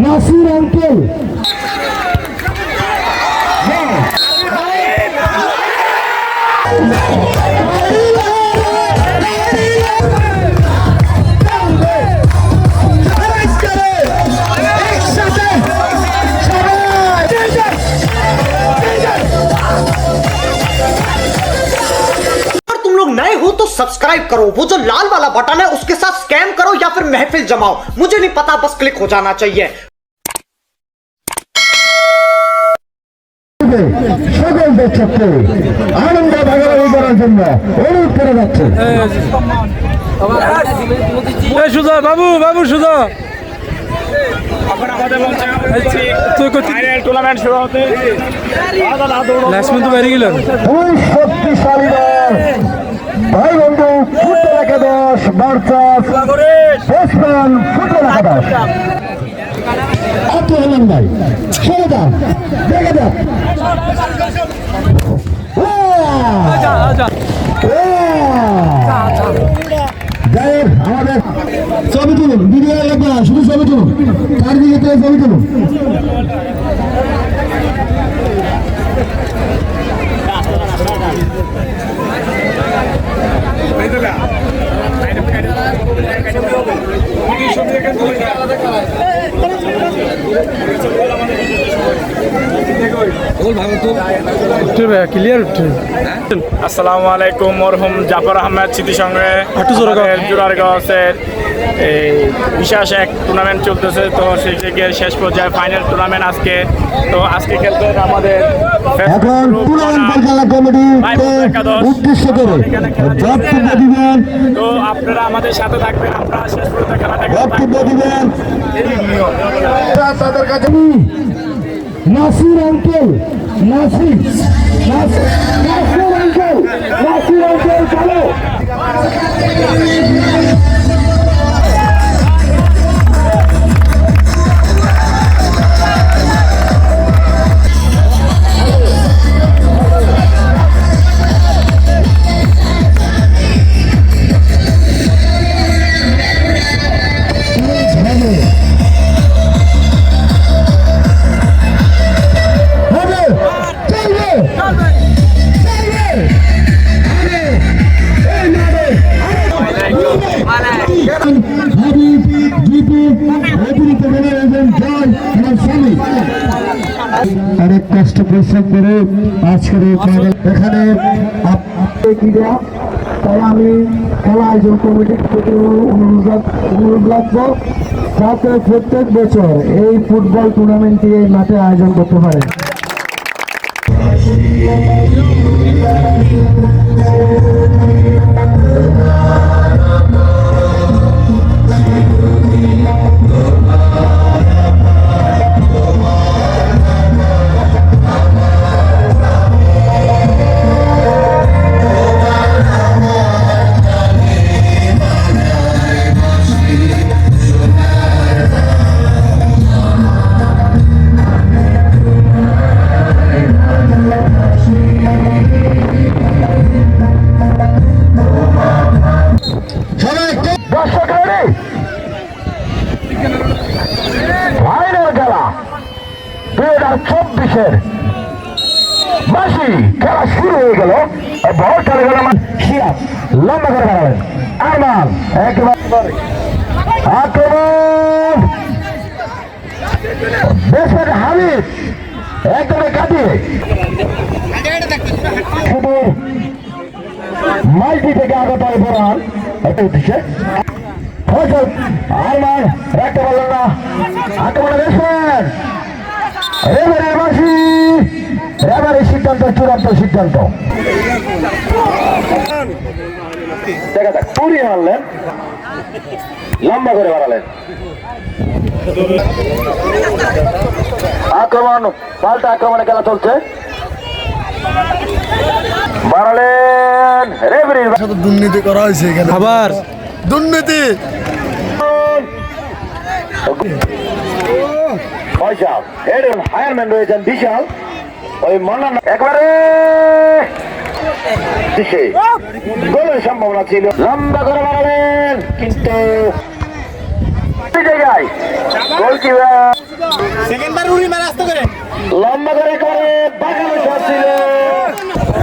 Nasir uncle. হ্যাঁ subscribe करो वो जो लाल वाला बटन है उसके साथ स्कैम करो या फिर महफिल जमाओ मुझे नहीं पता बस क्लिक हो जाना चाहिए সকল দর্শককে আনন্দ ভাগাভাগি করার জন্য অনুরোধ করে যাচ্ছে এই সুজা বাবু বাবু সুজা তুই টুর্নামেন্ট শুরু হতে লাক্সমি তো বেরিয়ে গেলেন দুই শক্তিশালী দল ভাই বন্ধু ফুটবল একাদশ বার্সাস বেসম্যান ফুটবল একাদশ। এত হলেন ভাই ছেড়ে দাও দেখে দাও। ছবি তুলুন ভিডিও লাগবে না, শুধু ছবি তুলুন। তার দিকে থেকে ছবি তুলুন। ক্লিয়ার উঠছে আসসালামু আলাইকুম মরহুম জাফর আহমেদ স্মৃতি সঙ্গে একটু জোরে গাও। জোরারগাঁওয়ের এই বিশেষ এক টুর্নামেন্ট চলতেছে। তো সেই থেকে শেষ পর্যায়ে ফাইনাল টুর্নামেন্ট আজকে। তো আজকে খেলতে আমাদের এখন টুর্নামেন্ট পরিচালনা কমিটিকে উদ্দেশ্য করে? বক্তব্য দিবেন। তো আপনারা আমাদের সাথে থাকবেন আমরা শেষ পর্যন্ত খেলাটাকে বক্তব্য দিবেন। তাদের কাছে Nasir uncle Nasir Nasir uncle Nasir uncle চলো। অনেক কষ্ট পরিশ্রম করে আজকের এখানে তাই আমি খেলা আয়োজন কমিটির প্রতি অনুরোধ অনুরোধ রাখব যাতে প্রত্যেক বছর এই ফুটবল টুর্নামেন্টটি এই মাঠে আয়োজন করতে পারে। দর্শক আরমান রাখতে পারলেন না। আক্রমণে বাসি। রেবারের সিদ্ধান্ত সিদ্ধান্ত। লম্বা করে বাড়ালেন। আক্রমণ, পাল্টা আক্রমণে খেলা চলছে। বাড়ালেন রেফারির সাথে দুর্নীতি করা হয়েছে এখানে। আবার? দুর্নীতি। পয়সা এর হায়ারম্যান রয়েছেন বিশাল। ওই মন্নান একবারে দিশে গোলের সম্ভাবনা ছিল। লম্বা করে বাড়ালেন কিন্তু জায়গায় গোলকিপার লম্বা করে করে বাঁকানো শট ছিল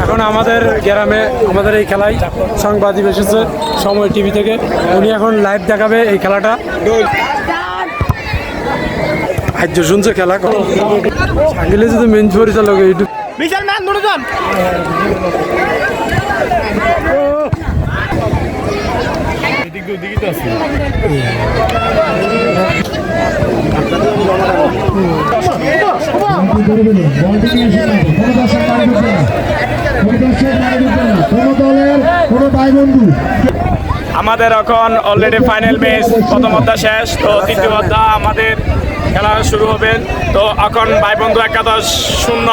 এখন আমাদের গ্রামে আমাদের এই খেলায় সাংবাদিক এসেছে সময় টিভি থেকে। উনি এখন লাইভ দেখাবে এই খেলাটা। আজ শুনছে খেলা সাঙ্গিলে যদি মেন পরিচালক ইউটিউব বিশাল ম্যান বন্ধু আমাদের এখন অলরেডি ফাইনাল ম্যাচ প্রথম অধ্যায় শেষ। তো তৃতীয় অধ্যায় আমাদের খেলা শুরু হবে। তো এখন ভাই বন্ধু একাদশ শূন্য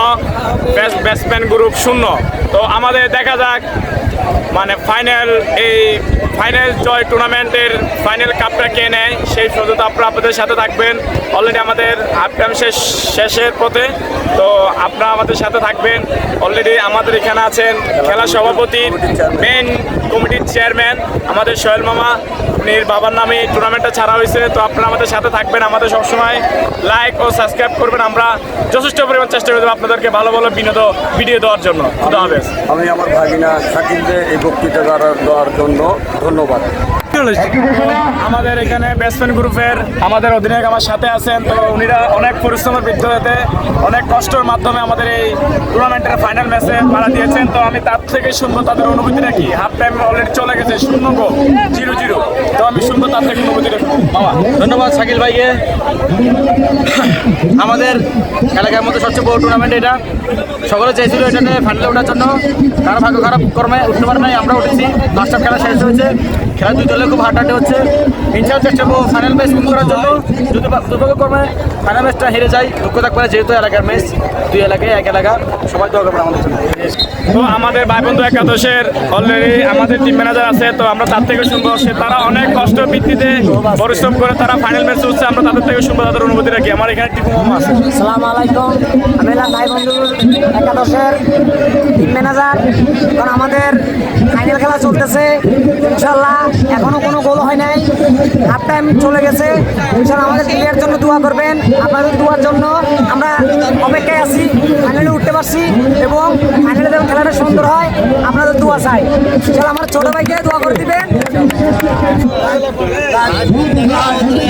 ব্যাটসম্যান গ্রুপ শূন্য। তো আমাদের দেখা যাক মানে ফাইনাল এই ফাইনাল জয় টুর্নামেন্টের ফাইনাল কাপটা কে নেয়, সেই সুযোগ আপনারা আপনাদের সাথে থাকবেন। অলরেডি আমাদের টাইম শেষ, শেষের পথে। তো আপনারা আমাদের সাথে থাকবেন। অলরেডি আমাদের এখানে আছেন খেলা সভাপতি মেন কমিটির চেয়ারম্যান আমাদের সোহেল মামা। উনির বাবার নামে এই টুর্নামেন্টটা ছাড়া হয়েছে। তো আপনারা আমাদের সাথে থাকবেন আমাদের সবসময়। লাইক ও সাবস্ক্রাইব করবেন। আমরা যথেষ্ট পরিমাণ চেষ্টা করব আপনাদেরকে ভালো ভালো বিনোদন ভিডিও দেওয়ার জন্য। আমি আমার ভাগিনা শাকিলকে এই বক্তৃতা দেওয়ার জন্য ধন্যবাদ। আমাদের এখানে ব্যাটসম্যান গ্রুপের আমাদের অধিনায়ক আমার সাথে আছেন। তো উনিরা অনেক পরিশ্রমের বিদ্যালয়তে অনেক কষ্টের মাধ্যমে আমাদের এই টুর্নামেন্টের ফাইনাল ম্যাচে পাড়া দিয়েছেন। তো আমি তার থেকে শুনব তাদের অনুভূতিটা কি? হাফ টাইম অলরেডি চলে গেছে শূন্য গো জিরো জিরো তো আমি শুনব তার থেকে অনুভূতিটা। মামা। ধন্যবাদ শাকিল ভাইকে। আমাদের এলাকার মধ্যে সবচেয়ে বড় টুর্নামেন্ট এটা। সকলে চাইছিল এটাতে ফাইনালে ওঠার জন্য। কারও ভাগ্য খারাপ কর্মে উঠতে পারে নাই আমরা উঠেছি। দশটা খেলা শেষ হয়েছে। খেলা দুই দলে খুব হাঁটাহাঁটি হচ্ছে। ইনশাল চেষ্টা করব ফাইনাল ম্যাচ উইন করার জন্য। যদি বা- দুর্ভাগ্য কর্মে ফাইনাল ম্যাচটা হেরে যায় দুঃখ থাকবে না, যেহেতু এলাকার ম্যাচ দুই এলাকায় এক এলাকা। সবাই দোয়া করবেন আমাদের জন্য। তো আমাদের ভাই বন্ধু একাদশের অলরেডি আমাদের টিম ম্যানেজার আছে তো আমরা তার থেকে শুনব। সে তারা অনেক কষ্ট ভিত্তিতে পরিশ্রম করে তারা ফাইনাল ম্যাচ উঠছে আমরা তাদের থেকে শুনব তাদের অনুভূতিটা কি আমার এখানে টিপু মামা আছে। সালাম আলাইকুম। আমি হলাম ভাই বন্ধুর একাদশের টিম ম্যানেজার কারণ আমাদের ফাইনাল খেলা চলতেছে। ইনশাল্লাহ এখনও কোনো গোল হয় নাই। হাফ টাইম চলে গেছে। ইনশাল্লাহ আমাদের টিমের জন্য দোয়া করবেন। আপনাদের দোয়ার জন্য আমরা অপেক্ষায় আছি ফাইনালে উঠতে পারছি এবং ফাইনালে যেন খেলাটা সুন্দর হয় আপনাদের দোয়া চাই। ইনশাল্লাহ আমার ছোট ভাইকে দোয়া করে দিবেন।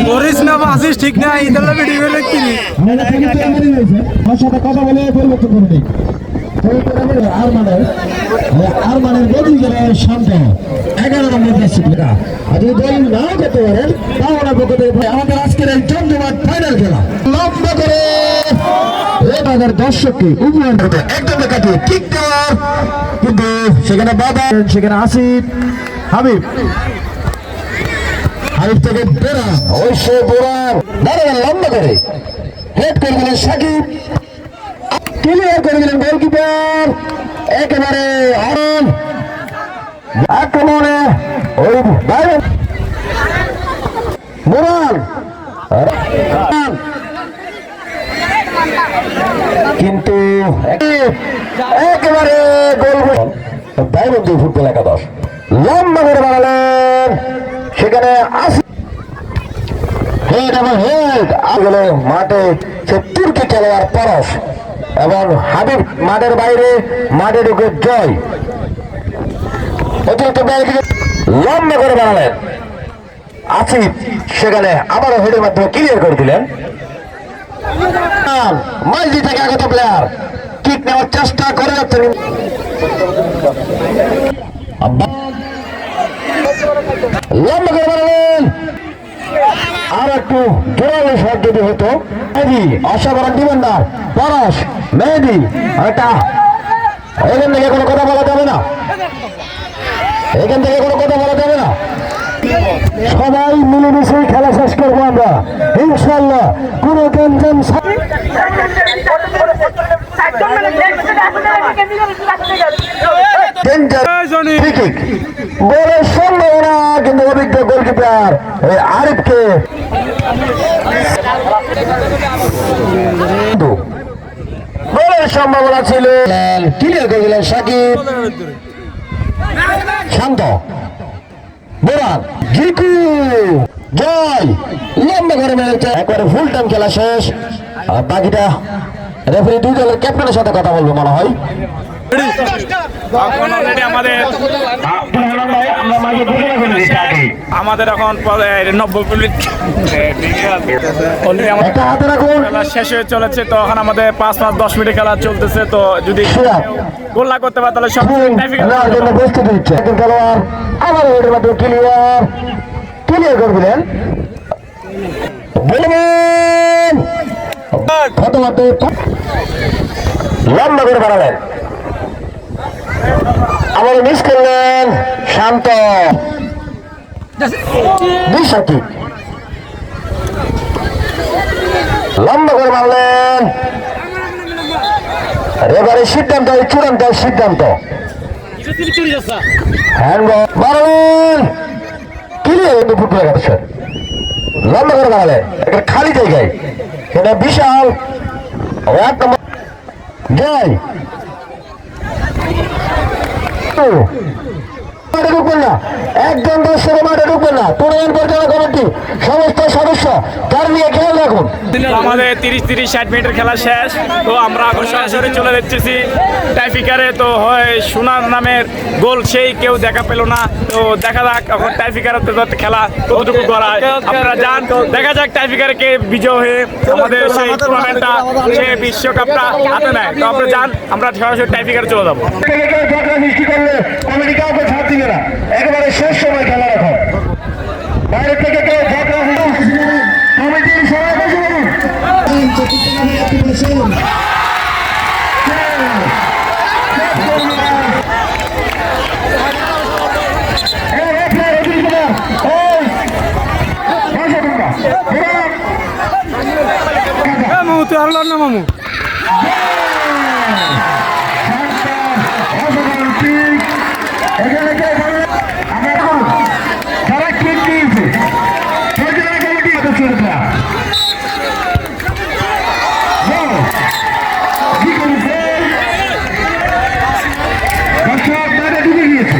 করিস না বাসিস ঠিক নাই ইতালা ভিডিও কথা বলে পরিবর্তন করে দিই আর যদি দল নাও ভাই, আমাদের আজকের এই জমজমাট ফাইনাল খেলা। লম্বা করে এবার দর্শককে উপহার দেবে একদম কাটিয়ে ঠিক কিন্তু সেখানে বাবা সেখানে আসিফ হাবিব হাবিব থেকে বেড়া ওই সে দাঁড়াবেন লম্বা করে হেড করে দিলেন সাকিব। ক্লিয়ার করে দিলেন গোলকিপার। একেবারে বাইরে কিন্তু একেবারে গোল দায়বন্ধু ফুটবল একাদশ। লম্বা করে বাড়ালেন। সেখানে আসি হেড এবং হেড। আগলে মাঠে সে তুর্কি খেলোয়াড় পরশ। এবং হাবিব মাঠের বাইরে, মাঠে ঢুকে জয়। অতিরিক্ত লম্বা করে বাড়ালেন। আসিফ সেখানে আবারও হেডের মাধ্যমে ক্লিয়ার করে দিলেন। মাইজি থেকে আগত প্লেয়ার কিক নেওয়ার চেষ্টা করে যাচ্ছেন। লম্বা করে বাড়ালেন। আর একটু জোরালো শট যদি হতো, মেহেদি অসাধারণ ডিমান্ডার পরশ মেহেদি এটা এখান থেকে কোনো কথা বলা যাবে না। এখান থেকে কোনো কথা বলা যাবে না। সবাই মিলেমিশেই খেলা শেষ করব আমরা। ইনশাল্লাহ কোনো টেনশন গোলের সম্ভাবনা কিন্তু অভিজ্ঞ গোলকিপার ওই আরিফকে গোলের সম্ভাবনা ছিল ক্লিয়ার করে দিলেন সাকিব। শান্ত। বোরান জিকু জয়। লম্বা করে মেরেছে। একবারে ফুল টাইম খেলা শেষ। আর বাকিটা রেফারি দুই দলের ক্যাপ্টেনের সাথে কথা বলব মনে হয়। এখন অলরেডি আমাদের এখন নব্বই মিনিট। খেলা শেষ হয়ে চলেছে তো এখন আমাদের পাঁচ পাঁচ দশ মিনিট খেলা চলতেছে তো যদি শিয়া। গোল না করতে পারে তাহলে সব আবার ওইটার মাধ্যমে ক্লিয়ার ক্লিয়ার করবেন কত মাত্র লম্বা করে বাড়ালেন। আবার মিস করলেন শান্ত। লম্বা করে মারলেন। এবারে সিদ্ধান্ত চূড়ান্ত সিদ্ধান্ত। করে একটা খালি জায়গায়। বিশাল। জয়। ও, মাঠে ঢুকবেন না। একজন দর্শক মাঠে ঢুকবেন না। টুর্নামেন্ট পরিচালনা কমিটি সমস্ত সদস্য তার নিয়ে খেয়াল রাখুন। আমাদের তিরিশ তিরিশ ষাট মিনিটের খেলা শেষ। তো আমরা এখন সরাসরি চলে যাচ্ছি। টাইফিকারে তো হয় সোনার নামের গোল সেই কেউ দেখা পেল না। তো দেখা যাক এখন টাইফিকারে খেলা কতটুকু গড়ায় আপনারা যান দেখা যাক টাইফিকারে কে বিজয় হয়ে আমাদের সেই টুর্নামেন্টটা সেই বিশ্বকাপটা হাতে নেয়। তো আপনারা যান আমরা সরাসরি টাইফিকারে চলে যাব। থেকে কেউ ঝগড়া সৃষ্টি করলে কমিটি কাউকে ছাড় দিবে না একেবারে শেষ সময় খেলা রাখো বাইরে থেকে কেউ সৃষ্টি কমিটির সবাই বসে বলুন। তুই আর না মামু এখানে কে বলে? আমরা এখন যারা কিক দিয়েছে, পরিচালনা কমিটি সদস্যরা। যাও। কি করেছে? দর্শক বাইরে ঢুকে গিয়েছে।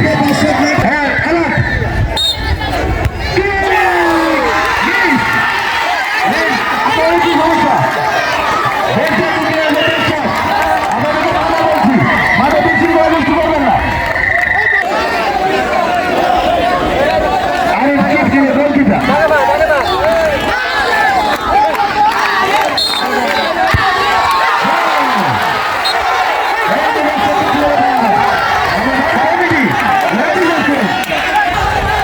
হ্যাঁ, খেলা। কিক! মিস! এই, আপনাদের কি সমস্যা? দর্শক ঢুকে গেছে, দর্শক। আপনাদেরকে বারবার বলছি, মাঠে বিশৃঙ্খলা সৃষ্টি করবেন না। আরে কিক দিলে goalkeeper. Committee, ladies and gentlemen,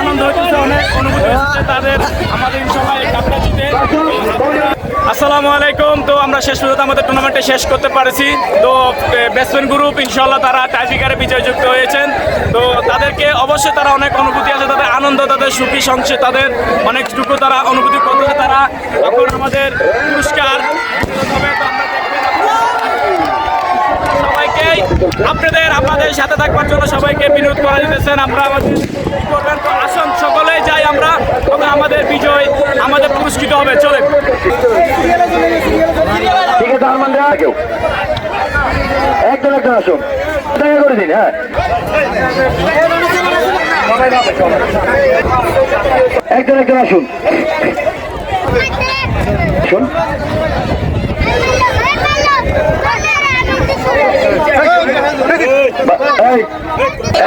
আনন্দ হচ্ছে অনেক অনুভূতি হচ্ছে তাদের আমাদের সবাই কাপটা জিতে আসসালামু আলাইকুম তো আমরা শেষ পর্যন্ত আমাদের টুর্নামেন্টে শেষ করতে পারছি। তো ব্যাটসম্যান গ্রুপ ইনশাল্লাহ তারা টাইফিকারে বিজয়যুক্ত হয়েছেন। তো, তাদেরকে অবশ্যই তারা অনেক অনুভূতি আছে, তাদের আনন্দ, তাদের সুখী সংসে তাদের অনেকটুকু তারা অনুভূতি করতেছে তারা। এখন আমাদের পুরস্কার। তবে তো আমরা দেখবেন সবাইকে, আপনাদের আপনাদের সাথে থাকবার জন্য সবাইকে বিনোদ করা দিতেছেন। আমরা আমাদের তো আসুন, সকলে যাই আমরা। তবে আমাদের বিজয় আমাদের পুরস্কৃত হবে। চলে ঠিক আছে, আরমান দেওয়া কেউ। একজন একজন আসুন। দেখা করে দিন হ্যাঁ। একজন একজন আসুন। শুন।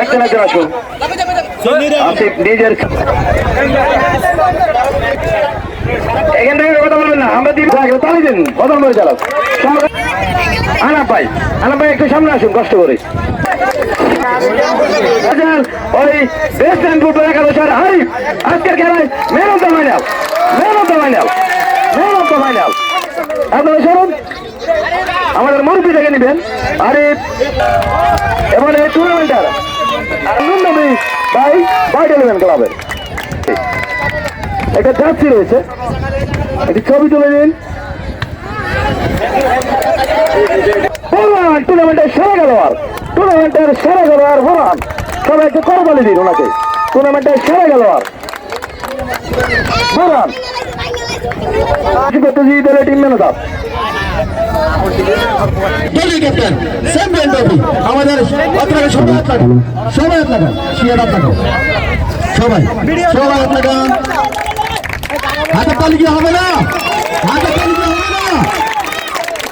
একজন একজন আসুন। আসিফ নিজের এখান থেকে কথা বলবেন না, আমরা দিন তালি দিন কথা বলে আনা ভাই আনা ভাই, একটু সামনে আসুন, কষ্ট করে। ওই বেস্ট অ্যান্ড ফুটবল একাদশ আর হারিফ, আজকের খেলায় man of the final man of the final man of the final আপনারা শুনুন আমাদের মুরব্বী থেকে নেবেন আরিফ এবং এই টুর্নামেন্টার মিস বাই বাইট ক্লাবের একটা জার্সি রয়েছে একটি ছবি তুলে ফরহান টুর্নামেন্টের সেরা খেলোয়াড়। টুর্নামেন্টের সেরা খেলোয়াড় ফরহান সবাই একটু করবালি দিন ওনাকে। টুর্নামেন্টের সেরা খেলোয়াড়। টিম আপনাকে সবাই সবাই সবাই সবাই হাতে তালিকা হবে না? হাতে তালিকা হবে না?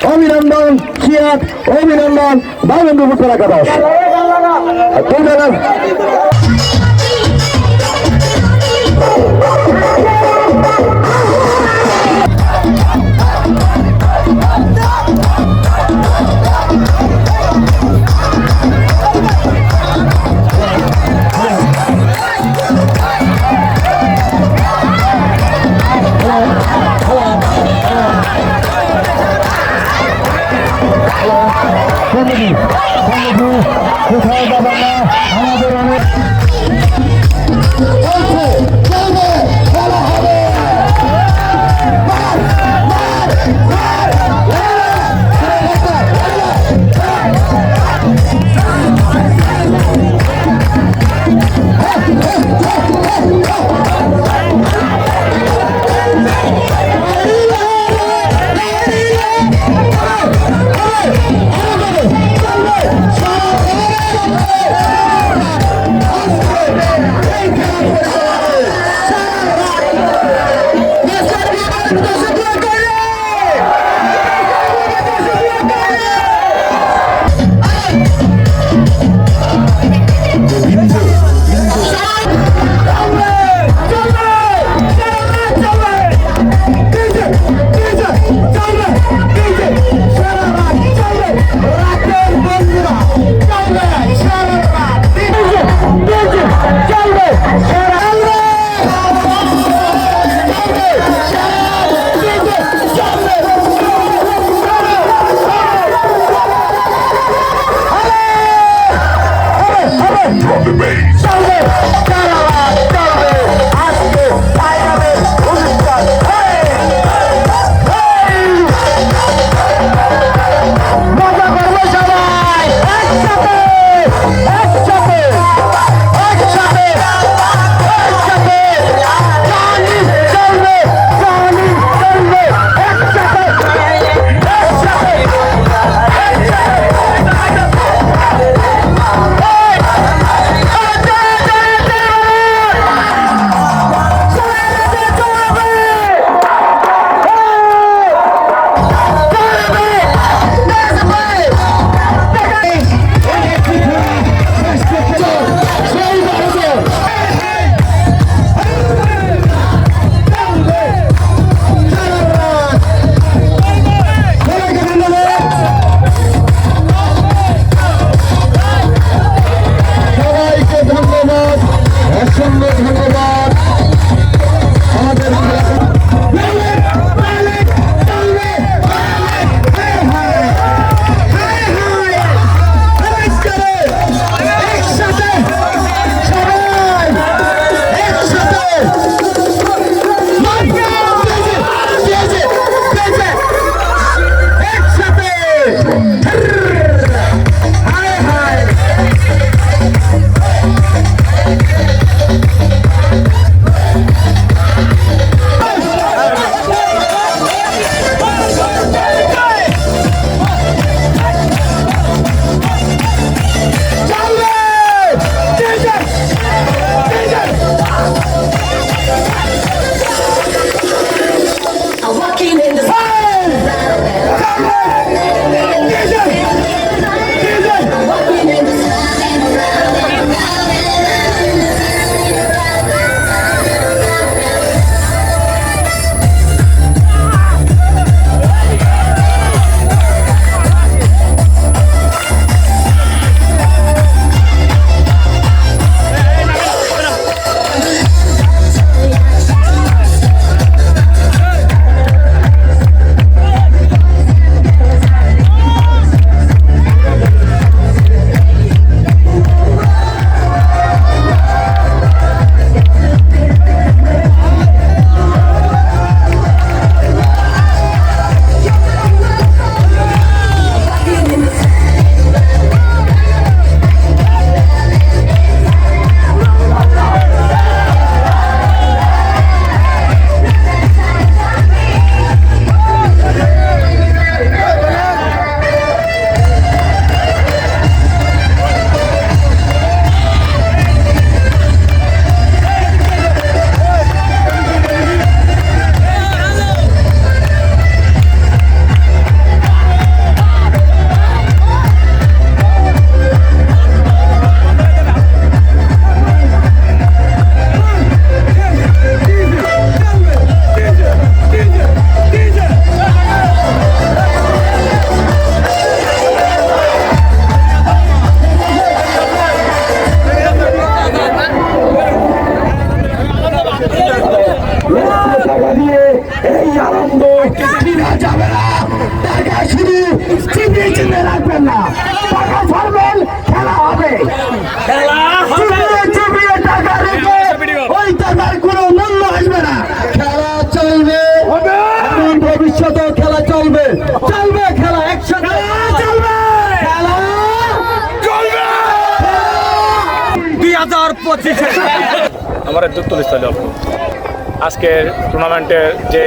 অভিনন্দন শিয়াত অভিনন্দন পুত্র একাদশ ধন্যবাদ কোথাও যাবেন না আমাদের আজকের টুর্নামেন্টের যে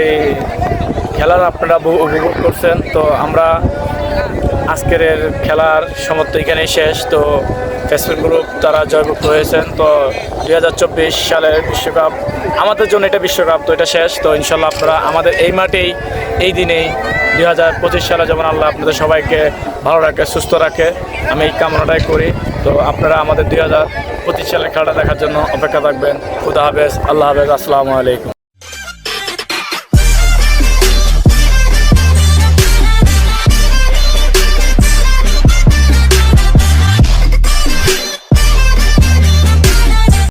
খেলার আপনারা উপভোগ করছেন, তো আমরা আজকের খেলার সমাপ্ত এখানেই শেষ। তো ফেসবুক গ্রুপ তারা জয়যুক্ত হয়েছেন, তো দুই হাজার চব্বিশ সালের বিশ্বকাপ, আমাদের জন্য এটা বিশ্বকাপ, তো এটা শেষ। তো ইনশাল্লাহ আপনারা আমাদের এই মাঠেই, এই দিনেই দুই হাজার পঁচিশ সালে যেমন আল্লাহ আপনাদের সবাইকে ভালো রাখে, সুস্থ রাখে, আমি এই কামনাটাই করি। তো আপনারা আমাদের দুই হাজার পঁচিশ সালের খেলাটা দেখার জন্য অপেক্ষা থাকবেন। খুদা হাফেজ, আল্লাহ হাফেজ, আসসালামু আলাইকুম।